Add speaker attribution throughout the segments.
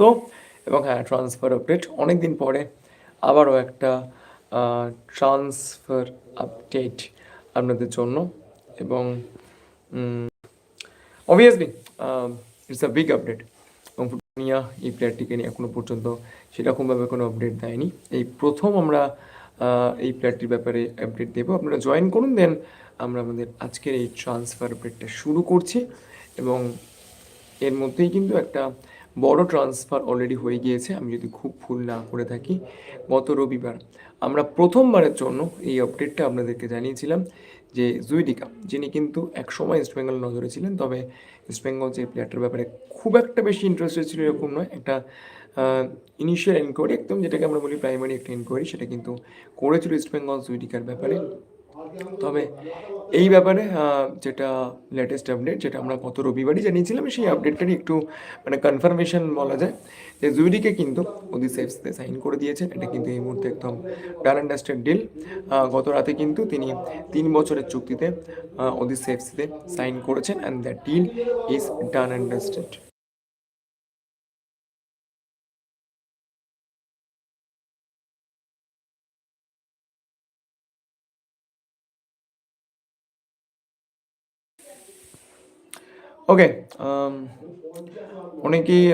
Speaker 1: স্বাগত এবং হ্যাঁ ট্রান্সফার আপডেট অনেক দিন পরে আবারও একটা ট্রান্সফার আপডেট আপনাদের জন্য এবং obviously it's a big update এবং ফুটনিয়া এই প্লেয়ারটিকে নিয়ে এখনও পর্যন্ত সেরকমভাবে কোনো আপডেট দেয়নি। এই প্রথম আমরা এই প্লেয়ারটির ব্যাপারে আপডেট দেবো। আপনারা জয়েন করুন দেন আমরা আমাদের আজকের এই ট্রান্সফার আপডেটটা শুরু করছি। এবং এর মধ্যেই কিন্তু একটা বড় ট্রান্সফার অলরেডি হয়ে গিয়েছে। আমি যদি খুব ভুল না করে থাকি, গত রবিবার আমরা প্রথমবারের জন্য এই আপডেটটা আপনাদেরকে জানিয়েছিলাম যে জুইডিকা, যিনি কিন্তু একসময় ইস্টবেঙ্গল নজরে ছিলেন, তবে ইস্টবেঙ্গল যে প্লেয়ারটার ব্যাপারে খুব একটা বেশি ইন্টারেস্টেড ছিল এরকম নয়। একটা ইনিশিয়াল এনকোয়ারি একদম যেটাকে আমরা বলি প্রাইমারি একটা এনকোয়ারি সেটা কিন্তু করেছিল ইস্টবেঙ্গল জুইডিকার ব্যাপারে। তবে এই ব্যাপারে যেটা লেটেস্ট আপডেট যেটা আমরা গত রবিবারই জানিয়েছিলাম, সেই আপডেটটারই একটু মানে কনফার্মেশন বলা যায় যে জুইডিকে কিন্তু ওদিসেফসতে সাইন করে দিয়েছেন। এটা কিন্তু এই মুহূর্তে একদম ডান ডিল গত রাতে কিন্তু তিনি তিন বছরের চুক্তিতে ওদিসেফসিতে সাইন করেছেন and that deal is done understand okay অনেকেই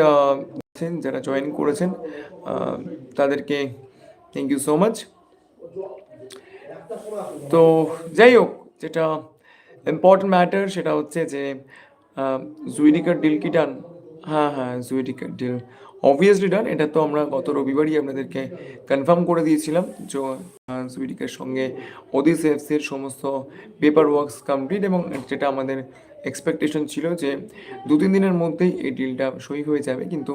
Speaker 1: আছেন যারা জয়েন করেছেন তাদেরকে থ্যাংক ইউ সো মাচ তো যাই হোক, যেটা ইম্পর্টেন্ট ম্যাটার সেটা হচ্ছে যে জুইডিকার ডিল কি ডান হ্যাঁ হ্যাঁ জুইডিকার ডিল অবভিয়াসলি ডান এটা তো আমরা গত রবিবারই আপনাদেরকে কনফার্ম করে দিয়েছিলাম, যে জুইডিকার সঙ্গে ওদিস এফসির সমস্ত পেপার ওয়ার্কস কমপ্লিট এবং যেটা আমাদের এক্সপেকটেশন ছিল যে দু তিন দিনের মধ্যেই এই ডিলটা সই হয়ে যাবে। কিন্তু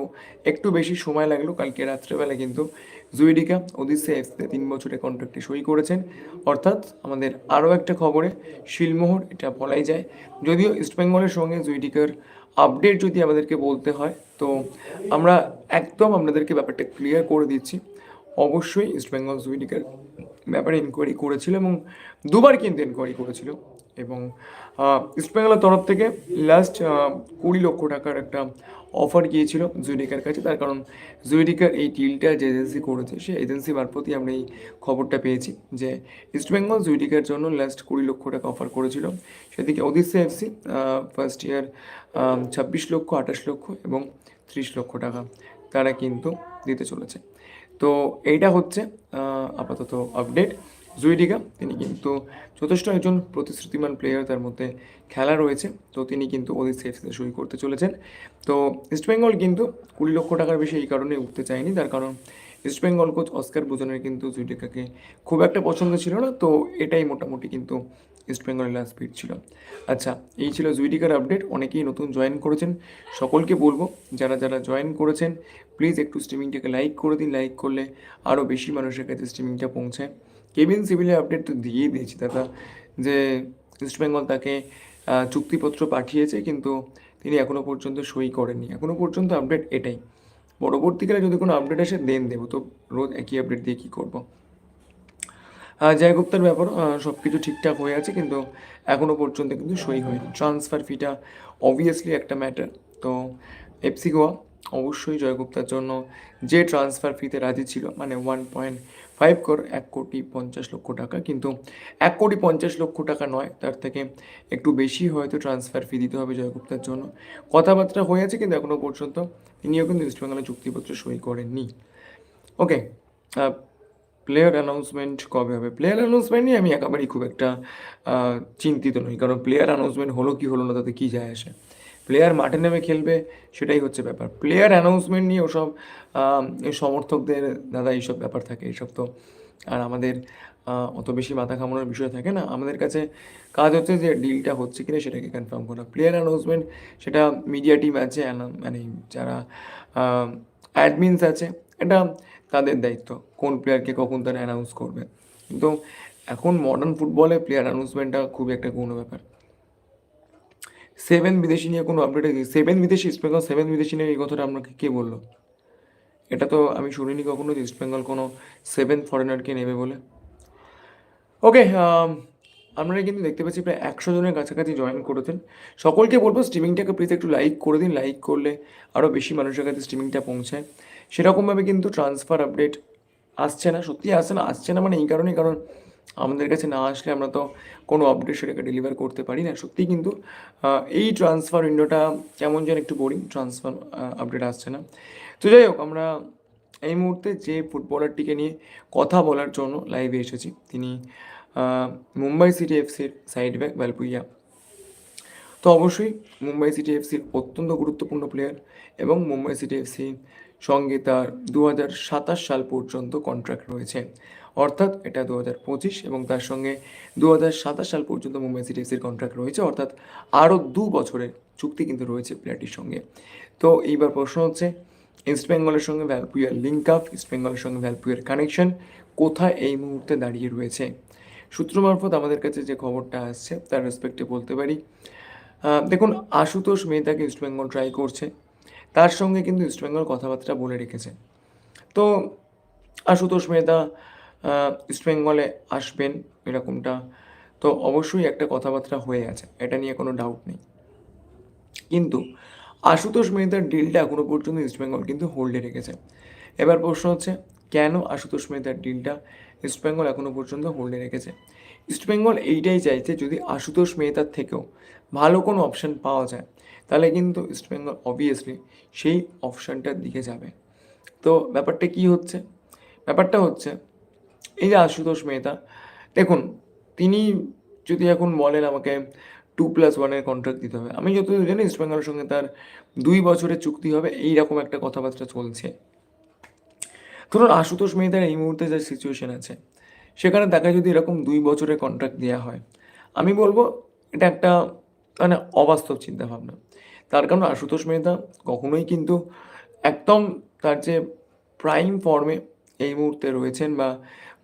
Speaker 1: একটু বেশি সময় লাগল কালকে রাত্রেবেলা কিন্তু জুইডিকা ওদিসে এফসিতে তিন বছরের কন্ট্রাক্টে সই করেছেন। অর্থাৎ আমাদের আরও একটা খবরে, শিলমোহর, এটা বলাই যায়। যদিও ইস্টবেঙ্গলের সঙ্গে জুইডিকার আপডেট যদি আমাদেরকে বলতে হয়, তো আমরা একদম আপনাদেরকে ব্যাপারটা ক্লিয়ার করে দিচ্ছি। অবশ্যই ইস্টবেঙ্গল জুইডিকার ব্যাপারে ইনকোয়ারি করেছিল এবং দুবার কিন্তু ইনকোয়ারি করেছিল। এবং ইস্টবেঙ্গলের তরফ থেকে লাস্ট কুড়ি লক্ষ টাকার একটা অফার গিয়েছিল জুইডিকার কাছে। তার কারণ জুইডিকার এই ডিলটা যে এজেন্সি করেছে সেই এজেন্সি মারফতই আমরা এই খবরটা পেয়েছি যে ইস্টবেঙ্গল জুইডিকার জন্য লাস্ট কুড়ি লক্ষ টাকা অফার করেছিল। সেদিকে ওদিশা এফসি ফার্স্ট ইয়ার ছাব্বিশ লক্ষ, আঠাশ লক্ষ এবং ত্রিশ লক্ষ টাকা তারা কিন্তু দিতে চলেছে। তো এইটা হচ্ছে আপাতত আপডেট জুইডিকা তিনি কিন্তু যথেষ্ট একজন প্রতিশ্রুতিমান প্লেয়ার তার মধ্যে খেলা রয়েছে। তো তিনি কিন্তু ওদের সেফসিতে সই করতে চলেছেন। তো ইস্টবেঙ্গল কিন্তু কুড়ি লক্ষ টাকার বেশি এই কারণে উঠতে চায়নি। তার কারণ ইস্টবেঙ্গল কোচ অস্কার বুজনের কিন্তু জুইডিকাকে খুব একটা পছন্দ ছিল না। তো এটাই মোটামুটি কিন্তু ইস্টবেঙ্গলের লাস্ট স্পিড ছিল। আচ্ছা এই ছিল জুইডিকার আপডেট অনেকেই নতুন জয়েন করেছেন। সকলকে বলব, যারা যারা জয়েন করেছেন প্লিজ একটু স্ট্রিমিংটাকে লাইক করে দিন। লাইক করলে আরও বেশি মানুষের কাছে স্ট্রিমিংটা পৌঁছায়। কেবিন সিভিলের আপডেট তো দিয়েই দিয়েছি দাদা, যে ইস্টবেঙ্গল তাকে চুক্তিপত্র পাঠিয়েছে কিন্তু তিনি এখনও পর্যন্ত সই করেননি। এখনও পর্যন্ত আপডেট এটাই। পরবর্তীকালে যদি কোনো আপডেট আসে দেন দেবো। তো রোজ একই আপডেট দিয়ে কী করব? জয় গুপ্তার ব্যাপার সব কিছু ঠিকঠাক হয়ে আছে কিন্তু এখনও পর্যন্ত কিন্তু সই হয়নি। ট্রান্সফার ফিটা অবভিয়াসলি একটা ম্যাটার তো এফসি গোয়া অবশ্যই জয়গুপ্তার জন্য যে ট্রান্সফার ফিতে রাজি ছিল মানে ওয়ান পয়েন্ট ফাইভ কর, এক কোটি পঞ্চাশ লক্ষ টাকা। কিন্তু এক কোটি পঞ্চাশ লক্ষ টাকা নয়, তার থেকে একটু বেশি হয়তো ট্রান্সফার ফি দিতে হবে জয়গুপ্তার জন্য। কথাবার্তা হয়ে আছে কিন্তু এখনও পর্যন্ত। তিনিও কিন্তু ইস্টবেঙ্গলের চুক্তিপত্র সই করেননি। ওকে প্লেয়ার অ্যানাউন্সমেন্ট কবে হবে? প্লেয়ার অ্যানাউন্সমেন্ট নিয়ে আমি একেবারেই খুব একটা চিন্তিত নই। কারণ প্লেয়ার অ্যানাউন্সমেন্ট হলো কি হলো না, তাতে কী যায় আসে? প্লেয়ার মাঠে নেমে খেলবে, সেটাই হচ্ছে ব্যাপার। প্লেয়ার অ্যানাউন্সমেন্ট নিয়ে ওসব সমর্থকদের, দাদা, এইসব ব্যাপার থাকে, এইসব তো আর আমাদের অত বেশি মাথা ঘামানোর বিষয় থাকে না। আমাদের কাছে কাজ হচ্ছে যে ডিলটা হচ্ছে কিনা সেটাকে কনফার্ম করা। প্লেয়ার অ্যানাউন্সমেন্ট সেটা মিডিয়া টিম আছে মানে যারা অ্যাডমিনস আছে, এটা তাদের দায়িত্ব, কোন প্লেয়ারকে কখন তারা অ্যানাউন্স করবে। কিন্তু এখন মডার্ন ফুটবলে প্লেয়ার অ্যানাউন্সমেন্টটা খুব একটা কোনো ব্যাপার। সেভেন বিদেশি নিয়ে কোনো আপডেট সেভেন বিদেশি ইস্ট বেঙ্গল সেভেন বিদেশি নিয়ে এই কথাটা আপনাকে কে বলল? এটা তো আমি শুনিনি কখনো যে ইস্ট বেঙ্গল কোনো সেভেন ফরেনারকে নেবে বলে। ওকে আপনারা কিন্তু দেখতে পাচ্ছি প্রায় একশো জনের কাছাকাছি জয়েন করেছেন। সকলকে বলব স্ট্রিমিংটাকে প্লিজ একটু লাইক করে দিন। লাইক করলে আরও বেশি মানুষের কাছে স্ট্রিমিংটা পৌঁছায়। সেরকমভাবে কিন্তু ট্রান্সফার আপডেট আসছে না। সত্যি আসছে না আসছে না মানে এই কারণেই। কারণ আমাদের কাছে না আসলে আমরা তো কোনো আপডেট সেটাকে ডেলিভার করতে পারি না। সত্যি কিন্তু এই ট্রান্সফার উইন্ডোটা কেমন যেন একটু বোরিং ট্রান্সফার আপডেট আসছে না। তো যাই হোক, আমরা এই মুহূর্তে যে ফুটবলারটিকে নিয়ে কথা বলার জন্য লাইভে এসেছি, তিনি মুম্বাই সিটি এফসির সাইড ব্যাক ভ্যালপুইয়া তো অবশ্যই মুম্বাই সিটি এফসির অত্যন্ত গুরুত্বপূর্ণ প্লেয়ার এবং মুম্বাই সিটি এফসির সঙ্গে তার দু হাজার সাতাশ সাল পর্যন্ত কন্ট্রাক্ট রয়েছে। অর্থাৎ এটা দু পঁচিশ এবং তার সঙ্গে দু হাজার সাতাশ সাল পর্যন্ত মুম্বাই সিটি এফসির কন্ট্রাক্ট রয়েছে, অর্থাৎ আরও দু বছরের চুক্তি কিন্তু রয়েছে প্লেয়ারটির সঙ্গে। তো এইবার প্রশ্ন হচ্ছে ইস্ট বেঙ্গলের সঙ্গে ভ্যালপুয়ার লিঙ্ক আপ ইস্ট বেঙ্গলের সঙ্গে ভ্যালপুয়ার কানেকশন কোথায় এই মুহূর্তে দাঁড়িয়ে রয়েছে? সূত্র মারফত আমাদের কাছে যে খবরটা আসছে, তার রেসপেক্টে বলতে পারি। দেখুন, আশুতোষ মেহতাকে ইস্টবেঙ্গল ট্রাই করছে, তার সঙ্গে কিন্তু ইস্টবেঙ্গল কথাবার্তা বলে রেখেছে। তো আশুতোষ মেহতা আহ, ইস্টবেঙ্গলে আসবেন এরকমটা। তো অবশ্যই একটা কথাবার্তা হয়ে আছে এটা নিয়ে কোনো ডাউট নেই। কিন্তু আশুতোষ মেহতার ডিলটা এখনও পর্যন্ত ইস্টবেঙ্গল কিন্তু হোল্ডে রেখেছে। এবার প্রশ্ন হচ্ছে কেন আশুতোষ মেহতার ডিলটা ইস্টবেঙ্গল এখনও পর্যন্ত হোল্ডে রেখেছে? ইস্টবেঙ্গল এইটাই চাইছে যদি আশুতোষ মেহতার থেকেও ভালো কোনো অপশান পাওয়া যায় তাহলে কিন্তু ইস্টবেঙ্গল অবভিয়াসলি সেই অপশানটার দিকে যাবে। তো ব্যাপারটা কি হচ্ছে? ব্যাপারটা হচ্ছে এই যে আশুতোষ মেহতা, দেখুন, তিনি যদি এখন বলেন আমাকে টু প্লাস ওয়ানের কন্ট্রাক্ট দিতে হবে, আমি যতদূর জানি ইস্ট বেঙ্গলের সঙ্গে তার দুই বছরের চুক্তি হবে এই রকম একটা কথাবার্তা চলছে। ধরুন, আশুতোষ মেহতার এই মুহূর্তে যে সিচুয়েশন আছে, সেখানে তাকে যদি এরকম দুই বছরের কন্ট্রাক্ট দেওয়া হয়, আমি বলব এটা একটা মানে অবাস্তব চিন্তাভাবনা। তার কারণ আশুতোষ মেহতা কখনোই কিন্তু একদম তার যে প্রাইম ফর্মে এই মুহূর্তে রয়েছেন বা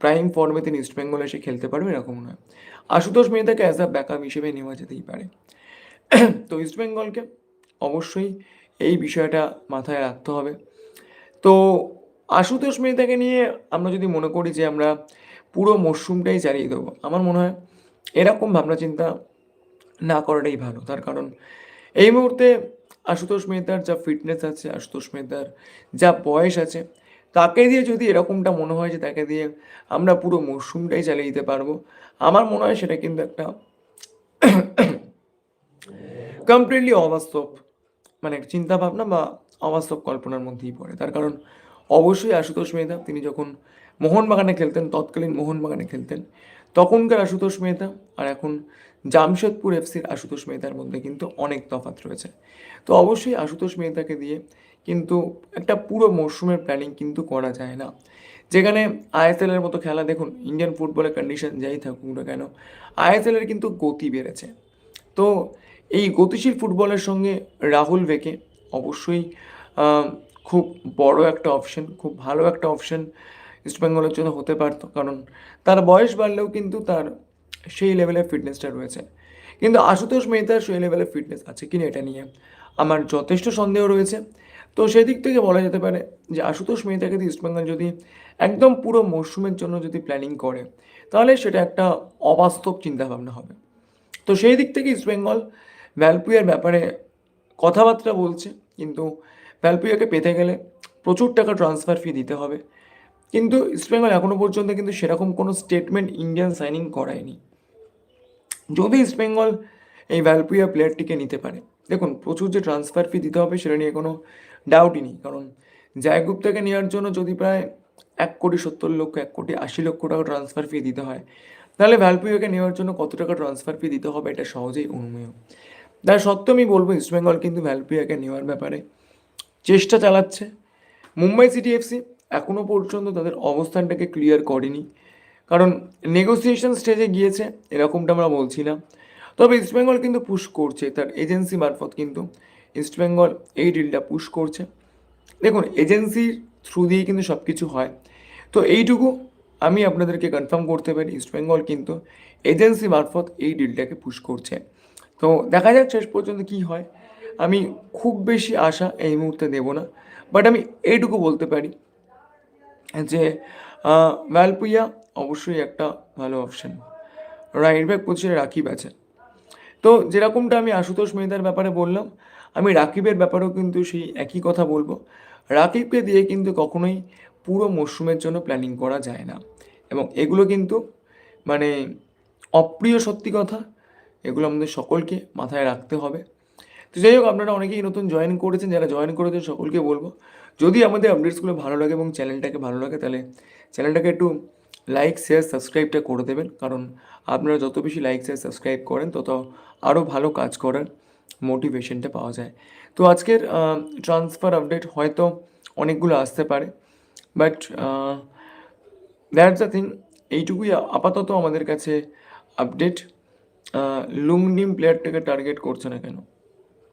Speaker 1: প্রাইম ফর্মে তিনি ইস্টবেঙ্গলে এসে খেলতে পারবে এরকম নয়। আশুতোষ মেহতাকে অ্যাজ আ ব্যাকআপ হিসেবে নেওয়া যেতেই পারে। তো ইস্টবেঙ্গলকে অবশ্যই এই বিষয়টা মাথায় রাখতে হবে। তো আশুতোষ মেহতাকে নিয়ে আমরা যদি মনে করি যে আমরা পুরো মরশুমটাই চালিয়ে দেবো, আমার মনে হয় এরকম ভাবনা চিন্তা না করাটাই ভালো। তার কারণ এই মুহূর্তে আশুতোষ মেহতার যা ফিটনেস আছে, আশুতোষ মেহতার যা বয়স আছে তাকে দিয়ে যদি এরকমটা মনে হয় যে তাকে দিয়ে আমরা পুরো মরশুমটাই চালিয়ে দিতে পারব, আমার মনে হয় সেটা কিন্তু একটা কমপ্লিটলি অবাস্তব মানে চিন্তা ভাবনা বা অবাস্তব কল্পনার মধ্যেই পড়ে। তার কারণ অবশ্যই আশুতোষ মেহতা তিনি যখন মোহনবাগানে খেলতেন, তৎকালীন মোহনবাগানে খেলতেন, তখনকার আশুতোষ মেহতা আর এখন জামশেদপুর এফসির আশুতোষ মেহতার মধ্যে কিন্তু অনেক তফাৎ রয়েছে। তো অবশ্যই আশুতোষ মেহতাকে দিয়ে কিন্তু একটা পুরো মরশুমের প্ল্যানিং কিন্তু করা যায় না। যেখানে আইএসএল এর মতো খেলা দেখুন ইন্ডিয়ান ফুটবলের কন্ডিশন যাই থাকুক না কেন আইএসএল এর কিন্তু গতি বেড়েছে। তো এই গতিশীল ফুটবলের সঙ্গে রাহুল ভেকে অবশ্যই খুব বড় একটা অপশন খুব ভালো একটা অপশন ইস্টবেঙ্গলের জন্য হতে পারতো। কারণ তার বয়স বাড়লেও কিন্তু তার সেই লেভেলের ফিটনেসটা রয়েছে। কিন্তু আশুতোষ মেহতার সেই লেভেলের ফিটনেস আছে কিনা এটা নিয়ে। আমার যথেষ্ট সন্দেহ রয়েছে। তো সেই দিক থেকে বলা যেতে পারে যে আশুতোষ মেহতাকে ইস্টবেঙ্গল যদি একদম পুরো মরশুমের জন্য যদি প্ল্যানিং করে, তাহলে সেটা একটা অবাস্তব চিন্তাভাবনা হবে। তো সেই দিক থেকে ইস্টবেঙ্গল ভ্যালপুয়ার ব্যাপারে কথাবার্তা বলছে, কিন্তু ভ্যালপুয়াকে পেতে গেলে প্রচুর টাকা ট্রান্সফার ফি দিতে হবে। কিন্তু ইস্টবেঙ্গল এখনও পর্যন্ত কিন্তু সেরকম কোনো স্টেটমেন্ট ইন্ডিয়ান সাইনিং করায়নি। যদি ইস্টবেঙ্গল এই ভ্যালপুয়া প্লেয়ারটিকে নিতে পারে। দেখুন, প্রচুর যে ট্রান্সফার ফি দিতে হবে সেটা নিয়ে কোনো ডাউটই নেই। কারণ জয়গুপ্তাকে নেওয়ার জন্য যদি প্রায় এক কোটি সত্তর লক্ষ, এক কোটি আশি লক্ষ টাকা ট্রান্সফার ফি দিতে হয়, তাহলে ভ্যালপুয়াকে নেওয়ার জন্য কত টাকা ট্রান্সফার ফি দিতে হবে এটা সহজেই অনুমেয়। তার সত্ত্বেও আমি বলব ইস্টবেঙ্গল কিন্তু ভ্যালপুয়াকে নেওয়ার ব্যাপারে চেষ্টা চালাচ্ছে। মুম্বাই সিটি এফসি এখনও পর্যন্ত তাদের অবস্থানটাকে ক্লিয়ার করেনি। কারণ নেগোসিয়েশন স্টেজে গিয়েছে, এরকমটা আমরা বলছি না। তবে ইস্টবেঙ্গল কিন্তু পুশ করছে, তার এজেন্সি মারফত কিন্তু ইস্টবেঙ্গল এই ডিলটা পুশ করছে। দেখুন এজেন্সির থ্রু দিয়ে কিন্তু সব কিছু হয়। তো এইটুকু আমি আপনাদেরকে কনফার্ম করতে পারি ইস্টবেঙ্গল কিন্তু এজেন্সি মারফত এই ডিলটাকে পুশ করছে। তো দেখা যাক শেষ পর্যন্ত কি হয়। আমি খুব বেশি আশা এই মুহূর্তে দেব না বাট আমি এইটুকু বলতে পারি যে ভ্যালপুইয়া অবশ্যই একটা ভালো অপশান রাইট ব্যাক পজিশনে রাকিব আছে? তো যেরকমটা আমি আশুতোষ মেহতার ব্যাপারে বললাম, আমি রাকিবের ব্যাপারেও কিন্তু সেই একই কথা বলব। রাকিবকে দিয়ে কিন্তু কখনোই পুরো মরশুমের জন্য প্ল্যানিং করা যায় না। এবং এগুলো কিন্তু মানে অপ্রিয় সত্যি কথা, এগুলো আমাদের সকলকে মাথায় রাখতে হবে। তো যাই হোক, আপনারা অনেকেই নতুন জয়েন করেছেন, যারা জয়েন করেছেন সকলকে বলব, যদি আমাদের আপডেটসগুলো ভালো লাগে এবং চ্যানেলটাকে ভালো লাগে, তাহলে চ্যানেলটাকে একটু লাইক শেয়ার সাবস্ক্রাইবটা করে দেবেন। কারণ আপনারা যত বেশি লাইক শেয়ার সাবস্ক্রাইব করেন, তত আরও ভালো কাজ করার মোটিভেশনটা পাওয়া যায়। তো আজকের ট্রান্সফার আপডেট হয়তো অনেকগুলো আসতে পারে বাট দ্যাটস দ্য থিং এইটুকুই আপাতত আমাদের কাছে আপডেট লুংডিম প্লেয়ারটাকে টার্গেট করছে না কেন?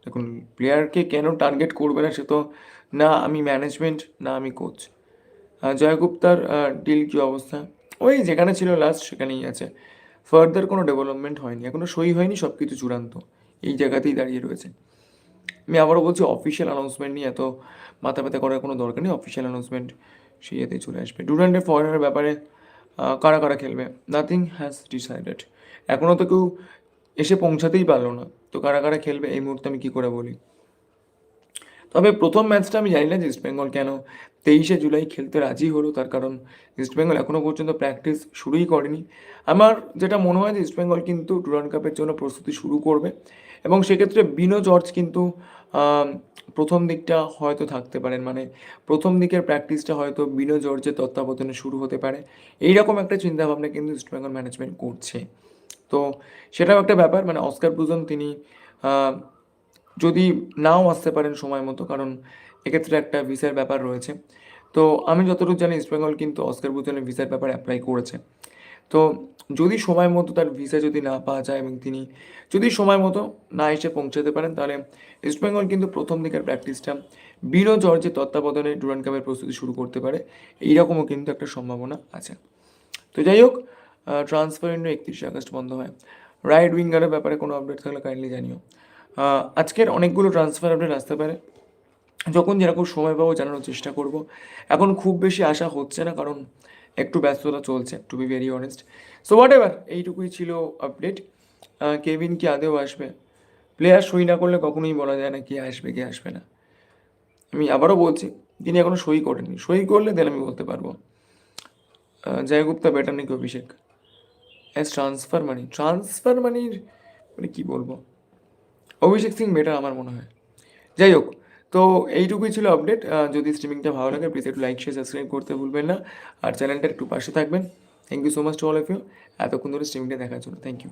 Speaker 1: দেখুন প্লেয়ারকে কেন টার্গেট করবে না, সে তো না আমি ম্যানেজমেন্ট না আমি কোচ জয়গুপ্তার ডিল কী অবস্থা? ওই যেখানে ছিল লাস্ট সেখানেই আছে। ফার্দার কোনো ডেভেলপমেন্ট হয়নি এখনও সই হয়নি সব কিছু চূড়ান্ত। এই জায়গাতেই দাঁড়িয়ে রয়েছে। আমি আবারও বলছি অফিসিয়াল অ্যানাউন্সমেন্ট নিয়ে এত মাথা ব্যথা করার কোনো দরকার নেই অফিসিয়াল অ্যানাউন্সমেন্ট সেই ইয়েতেই চলে আসবে। ডুরান্ডে ফরেনের ব্যাপারে কারা কারা খেলবে? নাথিং হ্যাজ ডিসাইডেড এখনও তো কেউ এসে পৌঁছাতেই পারল না। তো কারা কারা খেলবে, এই মুহূর্তে আমি কী করে বলি? তবে প্রথম ম্যাচটা আমি জানি না যে ইস্টবেঙ্গল কেন। তেইশে জুলাই খেলতে রাজি হলো, তার কারণ ইস্টবেঙ্গল এখনও পর্যন্ত প্র্যাকটিস শুরুই করেনি। আমার যেটা মনে হয় যে ইস্টবেঙ্গল কিন্তু ডুরান্ড কাপের জন্য প্রস্তুতি শুরু করবে এবং সেক্ষেত্রে বিনো জর্জ কিন্তু প্রথম দিকটা হয়তো থাকতে পারেন। মানে প্রথম দিকের প্র্যাকটিসটা হয়তো বিনো জর্জের তত্ত্বাবধানে শুরু হতে পারে। এইরকম একটা চিন্তাভাবনা কিন্তু ইস্টবেঙ্গল ম্যানেজমেন্ট করছে। তো সেটাও একটা ব্যাপার। মানে অস্কার ব্রুজন তিনি যদি নাও আসতে পারেন সময় মতো, কারণ এক্ষেত্রে একটা ভিসার ব্যাপার রয়েছে। তো আমি যতটুকু জানি ইস্টবেঙ্গল কিন্তু অস্কার বুজনের ভিসার ব্যাপারে অ্যাপ্লাই করেছে। তো যদি সময় মতো তার ভিসা যদি না পাওয়া যায় এবং তিনি যদি সময় মতো না এসে পৌঁছাতে পারেন, তাহলে ইস্টবেঙ্গল কিন্তু প্রথম দিকের প্র্যাকটিসটা বিনো জর্জের তত্ত্বাবধানে ডুরান কাপের প্রস্তুতি শুরু করতে পারে। এইরকমও কিন্তু একটা সম্ভাবনা আছে। তো যাই হোক ট্রান্সফার ইন্ডো একত্রিশে আগস্ট বন্ধ হয়। রাইট উইঙ্গারের ব্যাপারে কোনো আপডেট থাকলে কাইন্ডলি জানিও। আজকের অনেকগুলো ট্রান্সফার আপডেট আসতে পারে। যখন যেরকম সময় পাবো জানানোর চেষ্টা করব। এখন খুব বেশি আশা হচ্ছে না, কারণ একটু ব্যস্ততা চলছে to be very honest so whatever এইটুকুই ছিল আপডেট কেভিন কি আদেও আসবে? প্লেয়ার সই না করলে কখনোই বলা যায় না কে আসবে কে আসবে না। আমি আবারও বলছি, তিনি এখনও সই করেননি। সই করলে দেন আমি বলতে পারব। জয়গুপ্তা বেটার নাকি Abhishek? As transfer money transfer মানির মানে কী বলব? অভিষেক সিং বেটার আমার মনে হয়। যাই হোক, তো এইটুকুই ছিল আপডেট। যদি স্ট্রিমিংটা ভালো লাগে প্লিজ একটু লাইক শেয়ার সাবস্ক্রাইব করতে ভুলবেন না। আর চ্যানেলটা একটু পাশে থাকবেন। Thank you so much to all of you এতক্ষণ ধরে স্ট্রিমিংটা দেখার জন্য থ্যাংক ইউ